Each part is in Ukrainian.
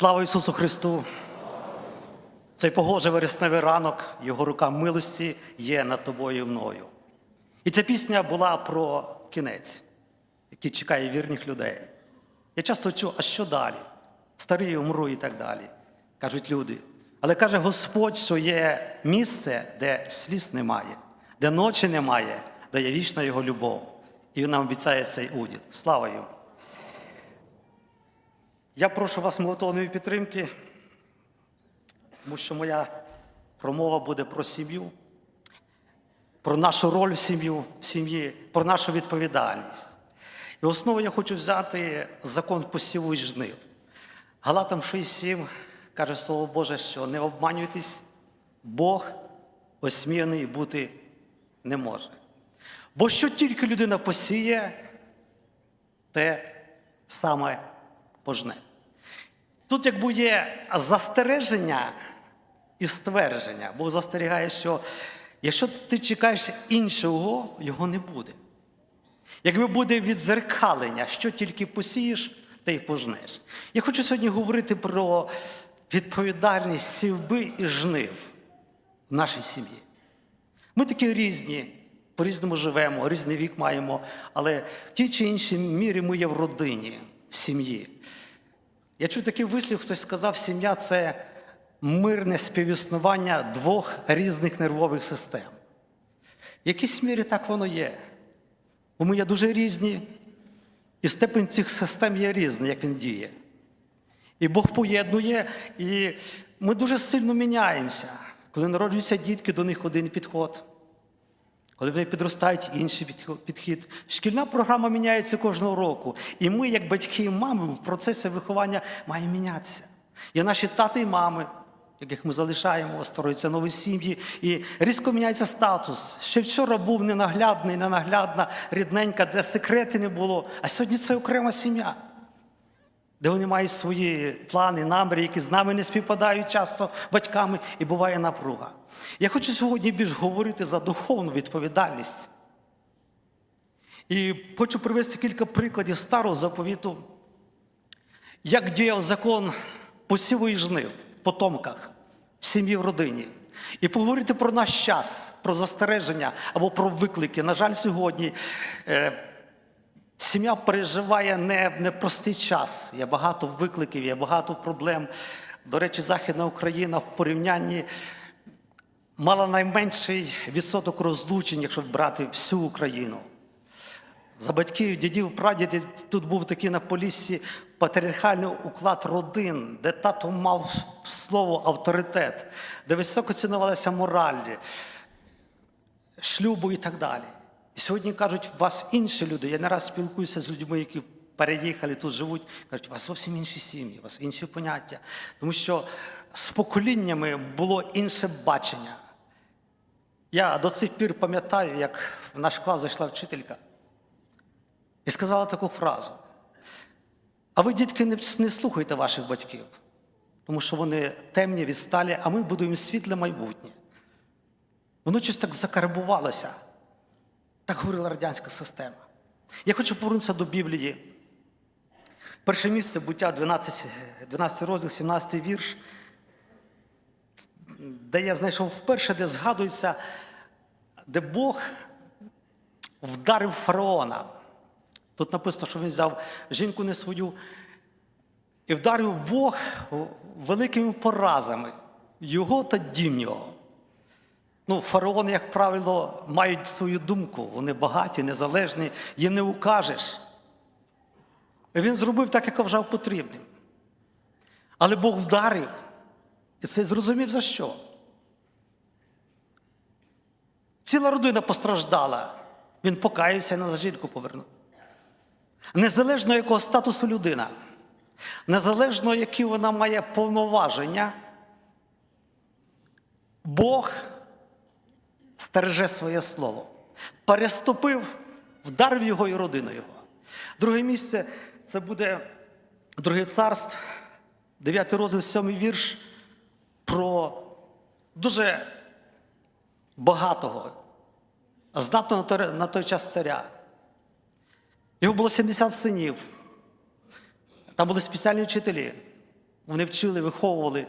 Слава Ісусу Христу! Цей погожий вересневий ранок, Його рука милості є над тобою і мною. І ця пісня була про кінець, який чекає вірних людей. Я часто чую, а що далі? Старий умру і так далі, кажуть люди. Але каже Господь, що є місце, де сліз немає, де ночі немає, де є вічна Його любов. І Він нам обіцяє цей уділ. Слава йому! Я прошу вас молитовної підтримки, тому що моя промова буде про сім'ю, про нашу роль в сім'ї, про нашу відповідальність. І основу я хочу взяти закон посіву і жнив. Галатам 6.7 каже Слово Боже, що не обманюйтесь, Бог осміяний бути не може. Бо що тільки людина посіє, те саме пожне. Тут якби є застереження і ствердження. Бог застерігає, що якщо ти чекаєш іншого, його не буде. Якби буде відзеркалення, що тільки посієш, те й пожнеш. Я хочу сьогодні говорити про відповідальність сівби і жнив в нашій сім'ї. Ми такі різні, по-різному живемо, різний вік маємо, але в тій чи іншій мірі ми є в родині, в сім'ї. Я чув такий вислів, хтось сказав, сім'я це мирне співіснування двох різних нервових систем. В якійсь мірі так воно є. Бо ми є дуже різні, і степень цих систем є різний, як він діє. І Бог поєднує, і ми дуже сильно міняємося. Коли народжуються дітки, до них один підход. Коли вони підростають, інший підхід. Шкільна програма міняється кожного року. І ми, як батьки і мами, в процесі виховання маємо мінятися. Є наші тати і мами, яких ми залишаємо, створюються нові сім'ї, і різко міняється статус. Ще вчора був ненаглядний, ненаглядна, рідненька, де секрети не було. А сьогодні це окрема сім'я де вони мають свої плани, наміри, які з нами не співпадають часто батьками, і буває напруга. Я хочу сьогодні більш говорити за духовну відповідальність. І хочу привести кілька прикладів старого заповіту, як діяв закон посіву і жнив в потомках, в сім'ї в родині. І поговорити про наш час, про застереження або про виклики. На жаль, сьогодні. Сім'я переживає не, непростий час. Є багато викликів, є багато проблем. До речі, Західна Україна в порівнянні мала найменший відсоток розлучень, якщо брати всю Україну. За батьків, дідів, прадідів тут був такий на поліссі патріархальний уклад родин, де тато мав слово авторитет, де високо цінувалася мораль, шлюбу і так далі. І сьогодні кажуть, у вас інші люди. Я не раз спілкуюся з людьми, які переїхали, тут живуть. Кажуть, у вас зовсім інші сім'ї, у вас інші поняття. Тому що з поколіннями було інше бачення. Я до цих пір пам'ятаю, як в наш клас зайшла вчителька і сказала таку фразу. А ви, дітки, не, слухайте ваших батьків, тому що вони темні, відсталі, а ми будуємо світле майбутнє. Воно щось так закарбувалося. Так говорила радянська система. Я хочу повернутися до Біблії. Перше місце буття 12, 12 розділ, 17 вірш, де я знайшов вперше, де згадується, де Бог вдарив фараона. Тут написано, що він взяв жінку не свою і вдарив Бог великими поразами його та дім його. Ну, фараони, як правило, мають свою думку. Вони багаті, незалежні, їм не укажеш. І Він зробив так, як вважав потрібним. Але Бог вдарив. І це зрозумів за що. Ціла родина постраждала. Він покаявся і на жінку повернув. Незалежно якого статусу людина, незалежно, які вона має повноваження, Бог стереже своє слово. Переступив, вдарив його і родину його. Друге місце це буде друге царство, 9 розділ, 7 вірш про дуже багатого, здатного на той- час царя. Його було 70 синів. Там були спеціальні вчителі. Вони вчили, виховували.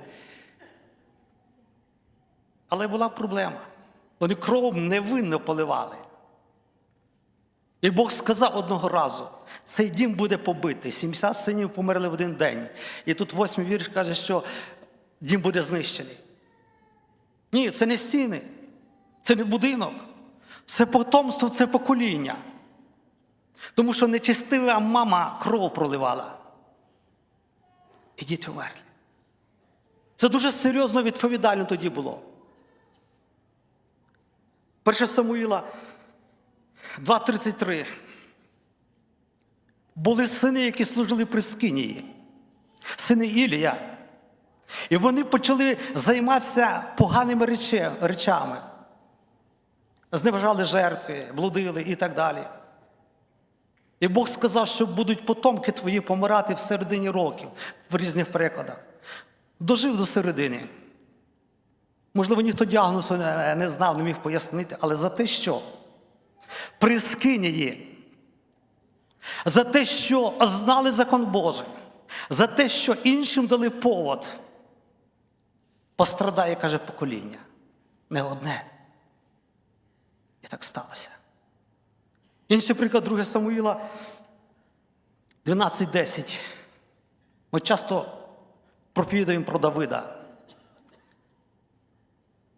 Але була проблема. Вони кров невинно поливали. І Бог сказав одного разу: цей дім буде побитий. 70 синів померли в один день. І тут восьмий вірш каже, що дім буде знищений. Ні, це не стіни, це не будинок, це потомство, це покоління. Тому що нечистива мама кров проливала. І діти умерли. Це дуже серйозно відповідально тоді було. Перше Самуїла 2.33. Були сини, які служили при Скинії, сини Ілія. І вони почали займатися поганими речами. Зневажали жертви, блудили і так далі. І Бог сказав, що будуть потомки твої помирати в середині років в різних перекладах. Дожив до середини. Можливо, ніхто діагнозу не не знав, не міг пояснити, але за те, що при Скинії, за те, що знали закон Божий, за те, що іншим дали повод, пострадає, каже, покоління. Не одне. І так сталося. Інший приклад 2 Самуїла 12.10. Ми часто проповідуємо про Давида.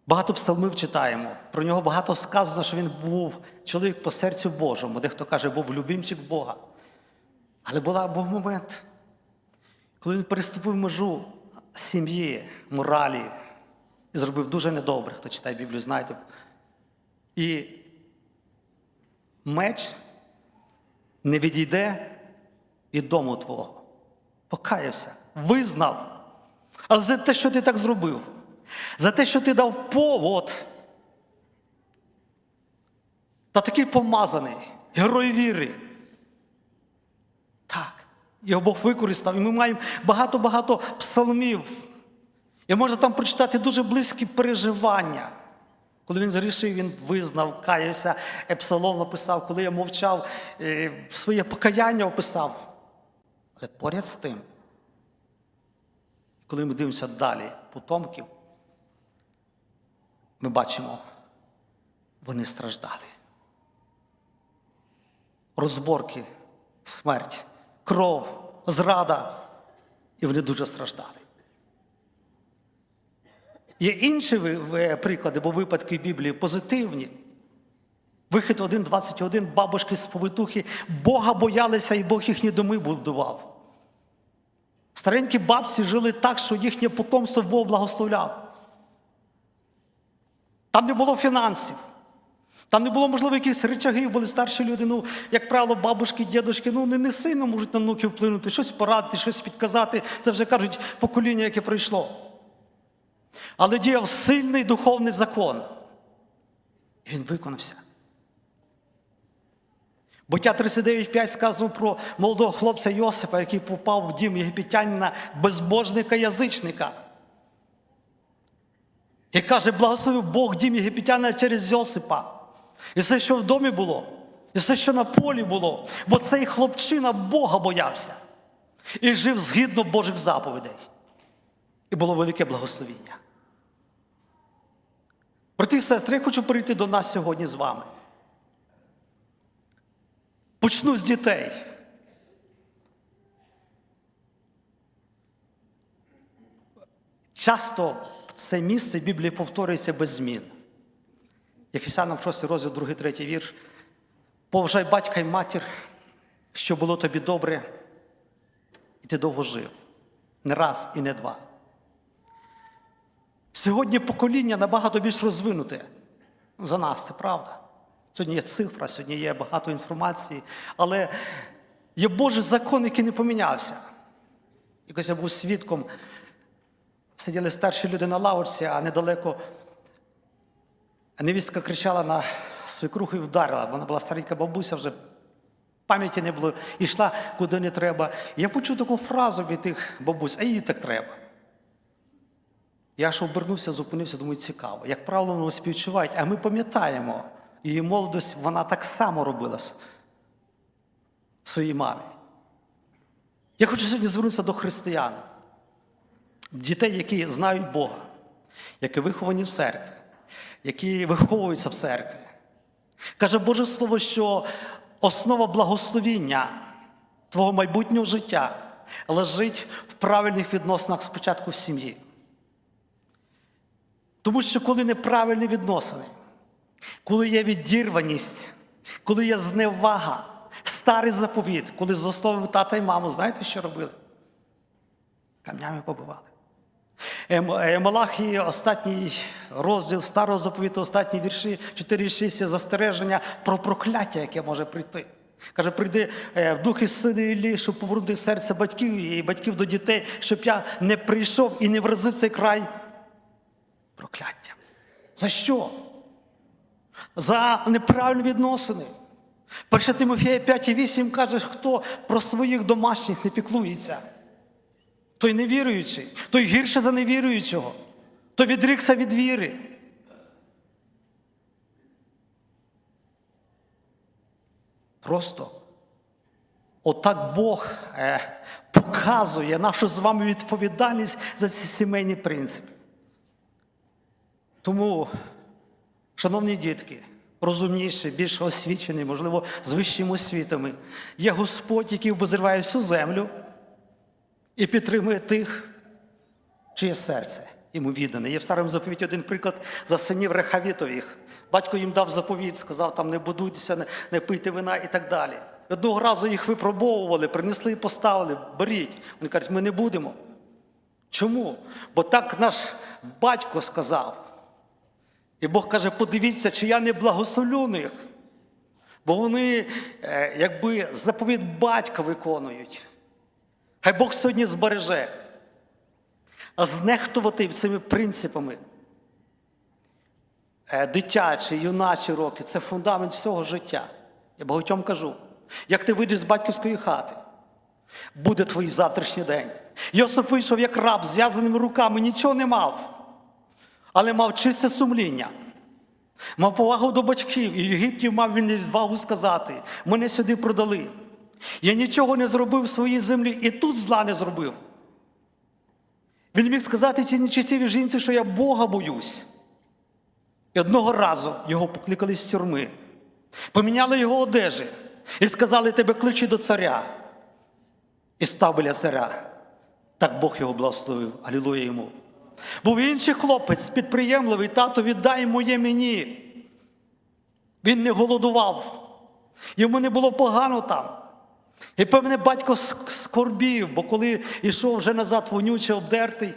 Багато псалмів читаємо. Про нього багато сказано, що він був чоловік по серцю Божому. Дехто каже, був любимчик Бога. Але була, був момент, коли він переступив межу сім'ї, моралі і зробив дуже недобре. Хто читає Біблію, знаєте. І меч не відійде від дому твого. Покаявся, визнав. Але за те, що ти так зробив, за те, що ти дав повод, та такий помазаний, герой віри. Так, його Бог використав, і ми маємо багато-багато псалмів. І можна там прочитати дуже близькі переживання. Коли він зрішив, він визнав, каявся, е, псалом написав, коли я мовчав, е, своє покаяння описав. Але поряд з тим, коли ми дивимося далі потомків, ми бачимо, вони страждали. Розборки, смерть, кров, зрада, і вони дуже страждали. Є інші приклади, бо випадки в Біблії позитивні. Вихід 1.21, бабушки з повитухи, Бога боялися, і Бог їхні доми будував. Старенькі бабці жили так, що їхнє потомство Бог благословляв. Там не було фінансів. Там не було, можливо, якихось речагів, були старші люди. Ну, як правило, бабушки, дідушки, ну не, не сильно можуть на внуків вплинути, щось порадити, щось підказати. Це вже кажуть покоління, яке пройшло. Але діяв сильний духовний закон. І він виконався. Буття 39.5 сказано про молодого хлопця Йосипа, який попав в дім єгипетянина безбожника язичника. І каже, благословив Бог дім єгипетянина через Йосипа. І все, що в домі було, і все, що на полі було, бо цей хлопчина Бога боявся і жив згідно Божих заповідей. І було велике благословіння. Брати і сестри, я хочу перейти до нас сьогодні з вами. Почну з дітей. Часто це місце Біблії повторюється без змін. Ефесянам 6 розділ, 2, 3 вірш. Поважай батька й матір, що було тобі добре, і ти довго жив. Не раз і не два. Сьогодні покоління набагато більш розвинуте за нас, це правда. Сьогодні є цифра, сьогодні є багато інформації, але є Божий закон, який не помінявся. Якось я був свідком, сиділи старші люди на лавочці, а недалеко невістка кричала на свекруху і вдарила. Вона була старенька бабуся, вже пам'яті не було, йшла куди не треба. Я почув таку фразу від тих бабусь, а їй так треба. Я аж обернувся, зупинився, думаю, цікаво. Як правило, вони співчувають, а ми пам'ятаємо, її молодость вона так само робила своїй мамі. Я хочу сьогодні звернутися до християн. Дітей, які знають Бога, які виховані в церкві, які виховуються в церкві. Каже Боже Слово, що основа благословіння твого майбутнього життя лежить в правильних відносинах спочатку в сім'ї. Тому що коли неправильні відносини, коли є відірваність, коли є зневага, старий заповіт, коли заставив тата і маму, знаєте, що робили? Камнями побивали. Ем- Малахії, останній розділ старого заповіту, останні вірші 4-6 застереження про прокляття, яке може прийти. Каже, прийди е, в духи сини Іллі, щоб повернути серце батьків і батьків до дітей, щоб я не прийшов і не вразив цей край прокляттям. За що? За неправильні відносини. Перше Тимофія 5,8 каже, хто про своїх домашніх не піклується. Той невіруючий, той гірше за невіруючого, той відрікся від віри. Просто отак Бог е, показує нашу з вами відповідальність за ці сімейні принципи. Тому, шановні дітки, розумніші, більш освічені, можливо, з вищими освітами, є Господь, який обозриває всю землю і підтримує тих, чиє серце йому віддане. Є в старому заповіті один приклад за синів Рехавітових. Батько їм дав заповідь, сказав, там не будуйтеся, не, не пийте вина і так далі. Одного разу їх випробовували, принесли і поставили, беріть. Вони кажуть, ми не будемо. Чому? Бо так наш батько сказав. І Бог каже, подивіться, чи я не благословлю них. Бо вони, е, якби заповідь батька виконують. Хай Бог сьогодні збереже. А знехтувати цими принципами. Е, Дитячі, юначі роки це фундамент всього життя. Я багатьом кажу, як ти вийдеш з батьківської хати, буде твій завтрашній день. Йосиф вийшов як раб зв'язаними руками, нічого не мав, але мав чисте сумління. Мав повагу до батьків, і в Єгипті мав він відвагу сказати: мене сюди продали. Я нічого не зробив в своїй землі і тут зла не зробив. Він міг сказати цій нечестивій жінці, що я Бога боюсь. І одного разу його покликали з тюрми, поміняли його одежі і сказали, тебе кличе до царя. І став біля царя. Так Бог його благословив. Алілуя йому. Був інший хлопець, підприємливий, тато, віддай моє мені. Він не голодував, йому не було погано там. І певне батько скорбів, бо коли йшов вже назад вонючий, обдертий,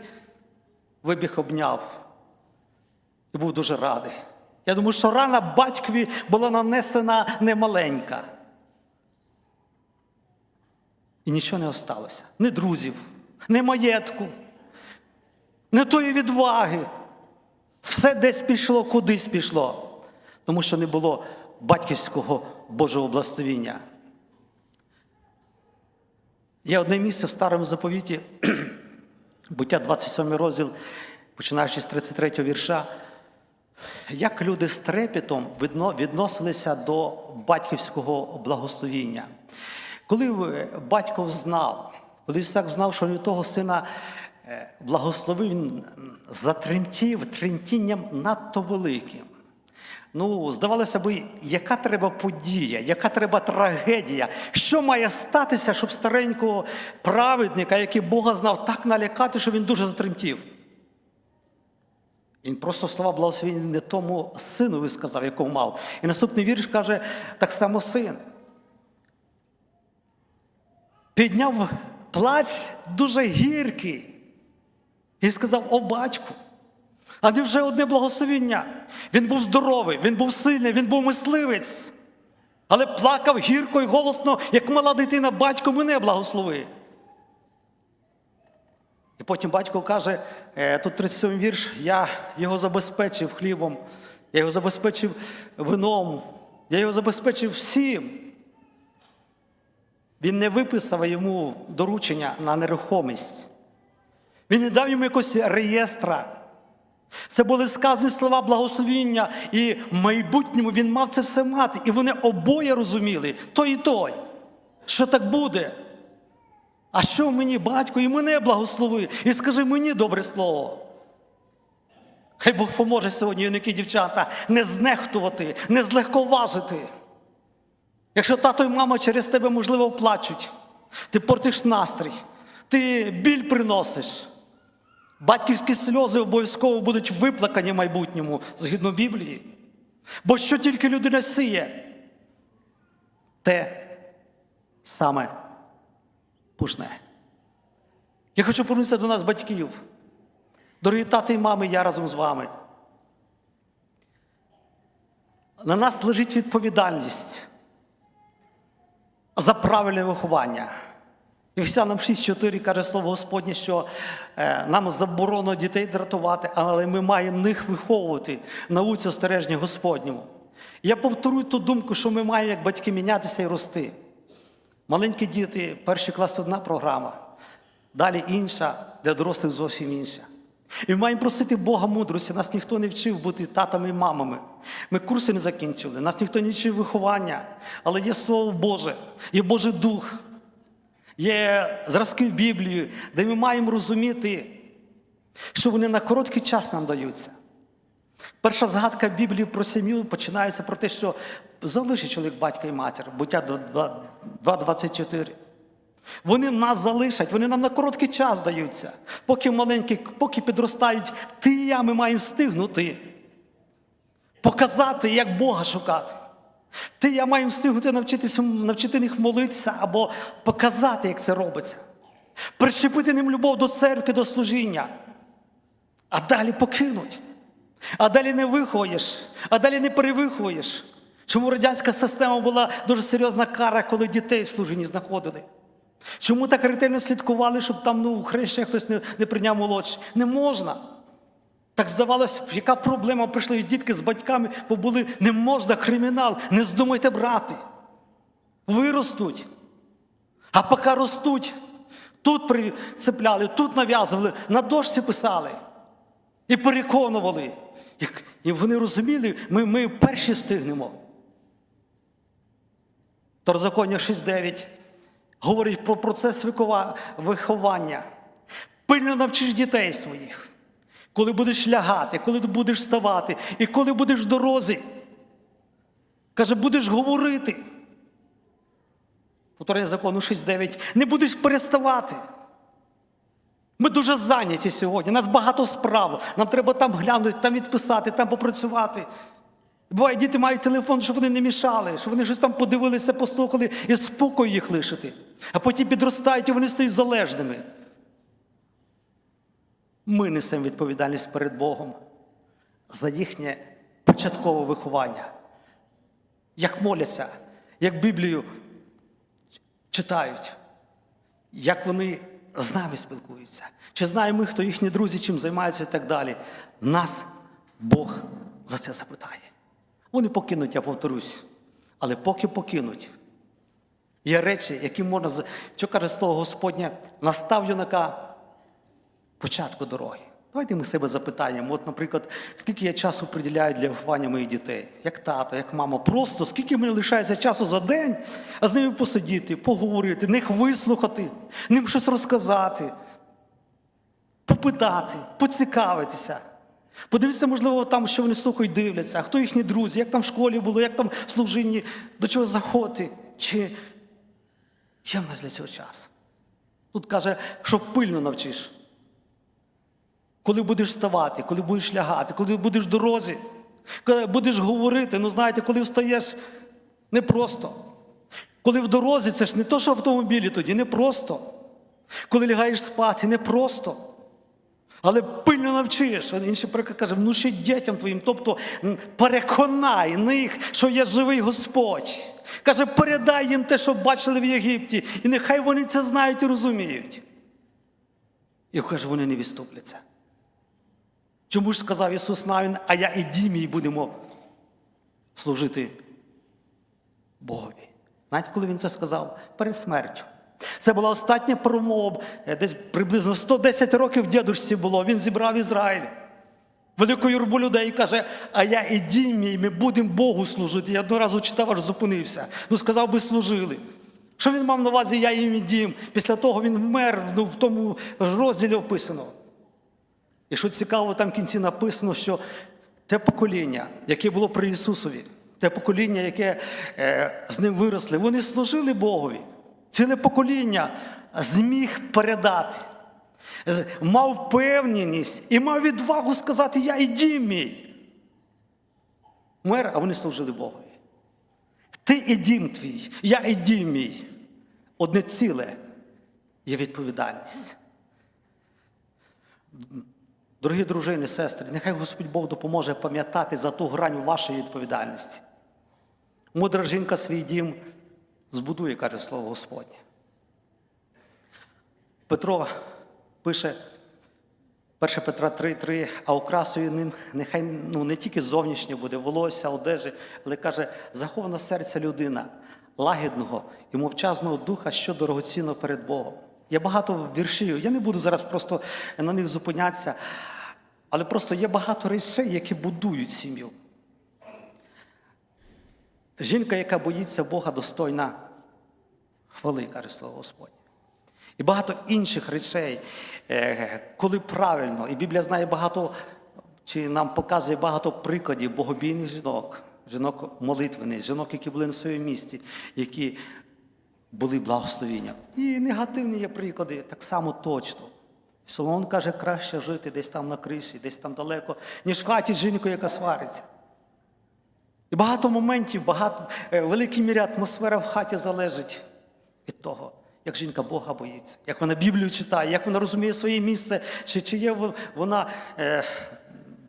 вибіг обняв. І був дуже радий. Я думаю, що рана батькові була нанесена немаленька. І нічого не осталося. Ні друзів, ні маєтку, ні тої відваги. Все десь пішло, кудись пішло, тому що не було батьківського Божого благословіння. Є одне місце в старому заповіті, буття 27 розділ, починаючи з 33 вірша, як люди з трепетом відносилися до батьківського благословіння. Коли е, батько знав, коли Ісак знав, що він того сина е, благословив, затремтів тремтінням надто великим. Ну, здавалося б, яка треба подія, яка треба трагедія, що має статися, щоб старенького праведника, який Бога знав, так налякати, що він дуже затремтів. Він просто слова благословення не тому сину сказав, якого мав. І наступний вірш каже так само син. Підняв плач дуже гіркий і сказав: О, батьку, а не вже одне благословіння. Він був здоровий, він був сильний, він був мисливець. Але плакав гірко і голосно, як мала дитина, батько мене благослови. І потім батько каже, е, тут 37 вірш, я його забезпечив хлібом, я його забезпечив вином, я його забезпечив всім. Він не виписав йому доручення на нерухомість. Він не дав йому якогось реєстра. Це були сказані слова благословіння, і в майбутньому він мав це все мати. І вони обоє розуміли, той і той, що так буде. А що мені, батько, і мене благослови, і скажи мені добре слово. Хай Бог поможе сьогодні, юнаки, дівчата, не знехтувати, не злегковажити. Якщо тато і мама через тебе, можливо, плачуть, ти портиш настрій, ти біль приносиш. Батьківські сльози обов'язково будуть виплакані в майбутньому згідно Біблії. Бо що тільки людина сіє, те саме пожне. Я хочу повернутися до нас, батьків. Дорогі тати і мами, я разом з вами. На нас лежить відповідальність за правильне виховання. Ефесянам 6.4 каже слово Господнє, що е, нам заборонено дітей дратувати, але ми маємо них виховувати науці остереження Господньому. Я повторюю ту думку, що ми маємо як батьки мінятися і рости. Маленькі діти, перший клас одна програма, далі інша, для дорослих зовсім інша. І ми маємо просити Бога мудрості. Нас ніхто не вчив бути татами і мамами. Ми курси не закінчили, нас ніхто не вчив виховання, але є Слово Боже, є Божий Дух, є зразки в Біблії, де ми маємо розуміти, що вони на короткий час нам даються. Перша згадка Біблії про сім'ю починається про те, що залишить чоловік батька і матір, буття 2.24. Вони нас залишать, вони нам на короткий час даються. Поки маленькі, поки підростають, ти і я ми маємо встигнути. Показати, як Бога шукати. Ти я маємо встигнути навчитися, навчити них молитися або показати, як це робиться. Прищепити ним любов до церкви, до служіння. А далі покинуть. А далі не виховуєш, а далі не перевиховуєш. Чому радянська система була дуже серйозна кара, коли дітей в служінні знаходили? Чому так ретельно слідкували, щоб там ну, хрещення хтось не, не прийняв молодший? Не можна. Так здавалося, яка проблема прийшли дітки з батьками, побули, не можна кримінал, не здумайте брати. Виростуть. А поки ростуть, тут прицепляли, тут нав'язували, на дошці писали і переконували. І вони розуміли, ми, ми перші встигнемо. Второзаконня 6.9 говорить про процес виховання. Пильно навчиш дітей своїх, коли будеш лягати, коли ти будеш вставати, і коли будеш в дорозі. Каже, будеш говорити. Повторення закону 6.9. Не будеш переставати. Ми дуже зайняті сьогодні. Нас багато справ. Нам треба там глянути, там відписати, там попрацювати. Буває, діти мають телефон, щоб вони не мішали, щоб вони щось там подивилися, послухали і спокою їх лишити. А потім підростають і вони стають залежними. Ми несемо відповідальність перед Богом за їхнє початкове виховання. Як моляться, як Біблію читають, як вони з нами спілкуються. Чи знаємо ми, хто їхні друзі, чим займаються і так далі. Нас Бог за це запитає. Вони покинуть, я повторюсь. Але поки покинуть, є речі, які можна, що каже слово Господнє, настав юнака початку дороги. Давайте ми себе запитаємо. От, наприклад, скільки я часу приділяю для виховання моїх дітей, як тато, як мама. Просто скільки мені лишається часу за день, а з ними посидіти, поговорити, них вислухати, ним щось розказати, попитати, поцікавитися. Подивитися, можливо, там, що вони слухають, дивляться, а хто їхні друзі, як там в школі було, як там в служінні, до чого заходити, чи є в нас для цього час. Тут каже, що пильно навчиш. Коли будеш вставати, коли будеш лягати, коли будеш в дорозі, коли будеш говорити, ну знаєте, коли встаєш непросто. Коли в дорозі, це ж не то, що в автомобілі тоді, непросто. Коли лягаєш спати, непросто. Але пильно навчиш. Інший приклад каже, внуши дітям твоїм, тобто переконай них, що є живий Господь. Каже, передай їм те, що бачили в Єгипті, і нехай вони це знають і розуміють. І каже, вони не відступляться. Чому ж сказав Ісус Навін, а я і дім мій будемо служити Богові? Знаєте, коли він це сказав? Перед смертю. Це була остання промова, е, десь приблизно 110 років дідушці було. Він зібрав Ізраїль. Велику юрбу людей і каже, а я і дім мій, ми будемо Богу служити. Я одного разу читав, аж зупинився. Ну, сказав би, служили. Що він мав на увазі, я і дім? Після того він вмер ну, в тому розділі описано. І що цікаво, там в кінці написано, що те покоління, яке було при Ісусові, те покоління, яке е, з ним виросли, вони служили Богові. Ціле покоління зміг передати, мав впевненість і мав відвагу сказати: Я і дім мій. Мер, а вони служили Богові. Ти і дім твій, я і дім мій. Одне ціле є відповідальність. Дорогі дружини, сестри, нехай Господь Бог допоможе пам'ятати за ту грань вашої відповідальності. Мудра жінка свій дім збудує, каже слово Господнє. Петро пише 1 Петра 3,3, а окрасою ним нехай ну, не тільки зовнішнє буде, волосся, одежі, але каже, захована серця людина, лагідного і мовчазного духа, що дорогоцінно перед Богом. Є багато віршів, я не буду зараз просто на них зупинятися, але просто є багато речей, які будують сім'ю. Жінка, яка боїться Бога, достойна хвали, каже слово Господнє. І багато інших речей, е, коли правильно, і Біблія знає багато, чи нам показує багато прикладів богобійних жінок, жінок молитвених, жінок, які були на своєму місці, які були благословінням. І негативні є приклади, так само точно. Соломон каже, краще жити десь там на криші, десь там далеко, ніж в хаті з жінкою, яка свариться. І багато моментів, багато, е, в великій мірі атмосфера в хаті залежить від того, як жінка Бога боїться, як вона Біблію читає, як вона розуміє своє місце, чи, чи є вона. Е,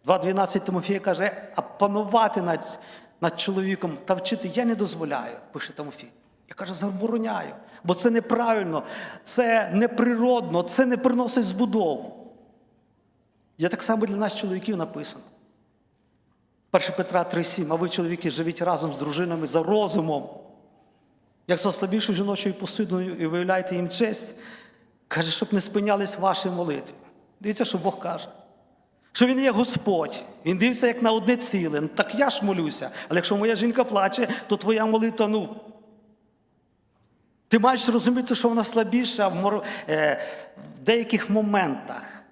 2.12 Тимофія каже, а панувати над, над чоловіком та вчити я не дозволяю, пише Тимофій. Я каже, забороняю, бо це неправильно, це неприродно, це не приносить збудову. Я так само для нас, чоловіків, написано. 1 Петра 3,7, а ви, чоловіки, живіть разом з дружинами за розумом, як за слабішою жіночою посудною і виявляйте їм честь, каже, щоб не спинялись ваші молитви. Дивіться, що Бог каже. Що він є Господь, він дивиться як на одне ціле. Ну так я ж молюся. Але якщо моя жінка плаче, то твоя молитва, ну. Ти маєш розуміти, що вона слабіша е, в деяких моментах,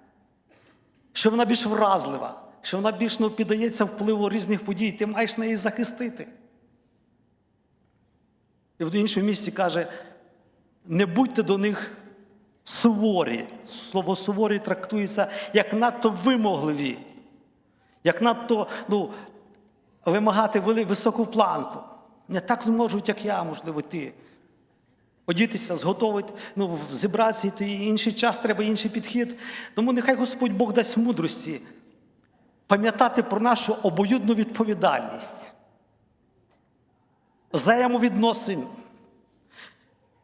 що вона більш вразлива, що вона більш ну, піддається впливу різних подій, ти маєш неї захистити. І в іншому місці каже: не будьте до них суворі. Слово суворі трактується як надто вимогливі, як надто ну, вимагати високу планку. Не так зможуть, як я, можливо, ти. Одітися, зготовити, ну, зібратися, і інший час треба інший підхід. Тому нехай Господь Бог дасть мудрості пам'ятати про нашу обоюдну відповідальність, взаємовідносин.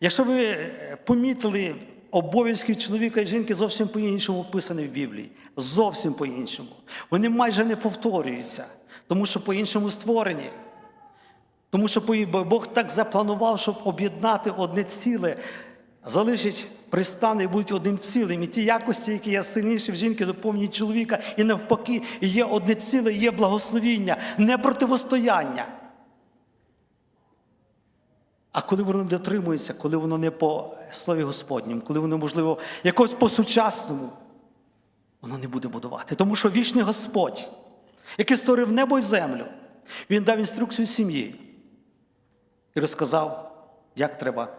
Якщо ви е, помітили, обов'язки чоловіка і жінки зовсім по-іншому описані в Біблії. Зовсім по-іншому. Вони майже не повторюються, тому що по-іншому створені. Тому що Бог так запланував, щоб об'єднати одне ціле, залишить пристани і будуть одним цілим. І ті якості, які є сильніші в жінки, доповнюють чоловіка, і навпаки, і є одне ціле, є благословіння, не противостояння. А коли воно не дотримується, коли воно не по слові Господнім, коли воно, можливо, якось по-сучасному, воно не буде будувати. Тому що вічний Господь, який створив небо і землю, він дав інструкцію сім'ї і розказав, як треба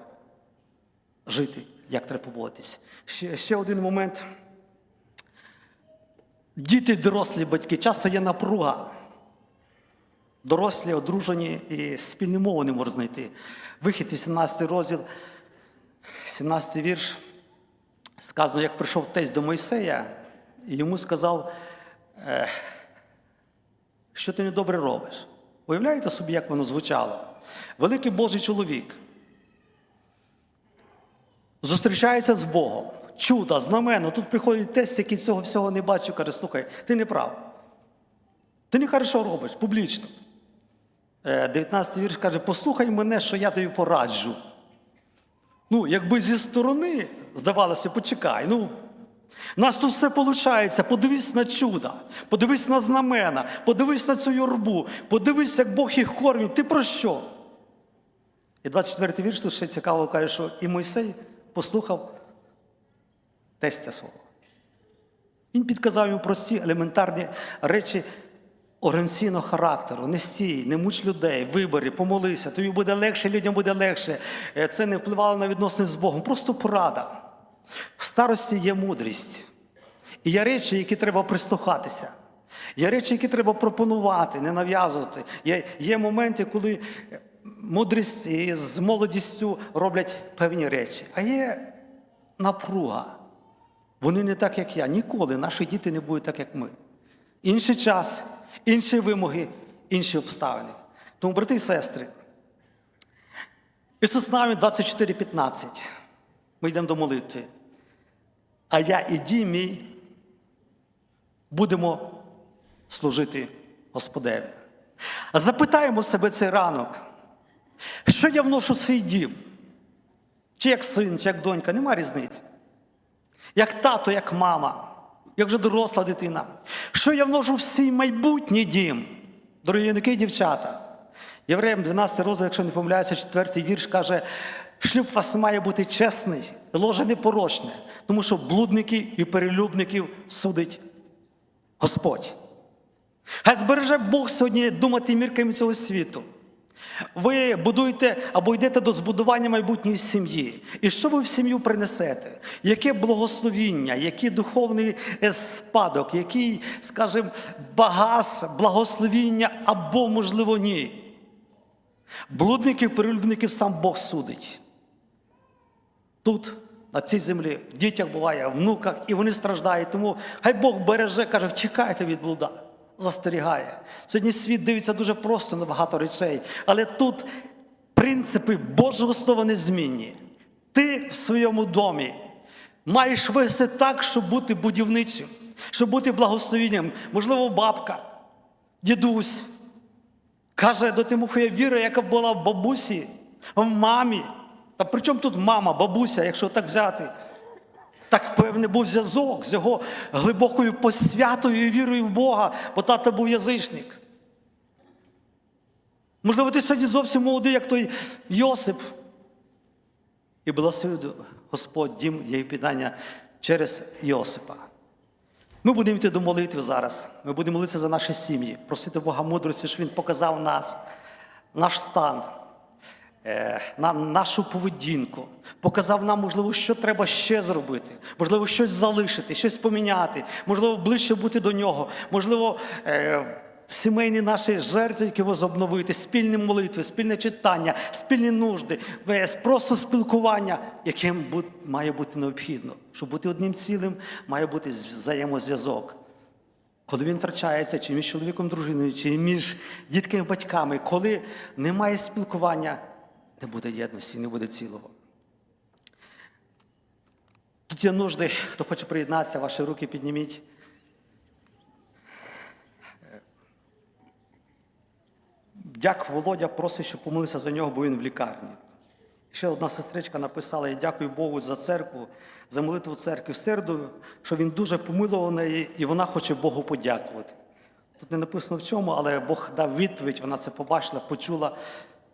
жити, як треба поводитись. Ще, ще один момент. Діти, дорослі батьки, часто є напруга. Дорослі, одружені і спільні мови не можуть знайти. Вихід 18 розділ, 17 вірш. Сказано, як прийшов тесть до Мойсея, і йому сказав, що ти недобре робиш. Уявляєте собі, як воно звучало? Великий Божий чоловік зустрічається з Богом. Чудо, знамено. Тут приходить тесть, який цього всього не бачив, каже, слухай, ти не прав. Ти не хорошо робиш, публічно. Е, 19 вірш каже, послухай мене, що я тобі пораджу. Ну, якби зі сторони, здавалося, почекай. Ну, у нас тут все виходить. Подивись на чудо, подивись на знамена, подивись на цю юрбу, подивись, як Бог їх кормить. Ти про що? І 24 вірш тут ще цікаво каже, що і Мойсей послухав тестя свого. Він підказав йому прості елементарні речі організаційного характеру. Не стій, не муч людей, вибори, помолися, тобі буде легше, людям буде легше. Е, Це не впливало на відносини з Богом. Просто порада. В старості є мудрість. І є речі, які треба прислухатися. Є речі, які треба пропонувати, не нав'язувати. Є, є моменти, коли мудрість з молодістю роблять певні речі. А є напруга. Вони не так, як я. Ніколи наші діти не будуть так, як ми. Інший час, інші вимоги, інші обставини. Тому, брати і сестри, Ісус Навін 24,15. Ми йдемо до молитви. А я і дім мій будемо служити Господеві. Запитаємо себе цей ранок, що я вношу в свій дім? Чи як син, чи як донька, нема різниці. Як тато, як мама, як вже доросла дитина. Що я вношу в свій майбутній дім? Дорогі юнаки і дівчата. Євреям 12 розділ, якщо не помиляюся, четвертий вірш каже, шлюб вас має бути чесний, ложе непорочне, тому що блудників і перелюбників судить Господь. Хай збереже Бог сьогодні думати мірками цього світу. Ви будуєте або йдете до збудування майбутньої сім'ї. І що ви в сім'ю принесете? Яке благословіння, який духовний спадок, який, скажімо, багаз, благословіння або, можливо, ні. Блудників, перелюбників сам Бог судить. Тут, на цій землі, в дітях буває, в внуках, і вони страждають. Тому хай Бог береже, каже, втікайте від блуда, застерігає. Сьогодні світ дивиться дуже просто на багато речей, але тут принципи Божого Слова незмінні. Ти в своєму домі маєш вести так, щоб бути будівничим, щоб бути благословенням. Можливо, бабка, дідусь. Каже до Тимофія віра, яка була в бабусі, в мамі. Та при чому тут мама, бабуся, якщо так взяти? Так певний був зв'язок з його глибокою посвятою і вірою в Бога, бо тато був язичник. Можливо, ти сьогодні зовсім молодий, як той Йосип. І благословив Господь дім є питання через Йосипа. Ми будемо йти до молитви зараз. Ми будемо молитися за наші сім'ї, просити Бога мудрості, щоб Він показав нас, наш стан, нам нашу поведінку, показав нам, можливо, що треба ще зробити, можливо, щось залишити, щось поміняти, можливо, ближче бути до нього, можливо, е, сімейні наші жертви, які возобновити, спільні молитви, спільне читання, спільні нужди, просто спілкування, яким має бути необхідно. Щоб бути одним цілим, має бути взаємозв'язок. Коли він втрачається, чи між чоловіком, дружиною, чи між дітками батьками, коли немає спілкування, не буде єдності, не буде цілого. Тут є нужди, хто хоче приєднатися, ваші руки підніміть. Дяк Володя просить, щоб помолився за нього, бо він в лікарні. Ще одна сестричка написала: я дякую Богу за церкву, за молитву церкви в середу, що він дуже помилував неї, і вона хоче Богу подякувати. Тут не написано в чому, але Бог дав відповідь, вона це побачила, почула.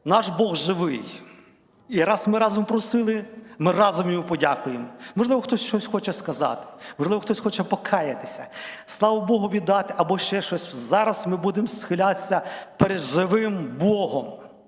Наш Бог живий. І раз ми разом просили, ми разом йому подякуємо. Можливо, хтось щось хоче сказати, можливо, хтось хоче покаятися. Слава Богу, віддати або ще щось. Зараз ми будемо схилятися перед живим Богом.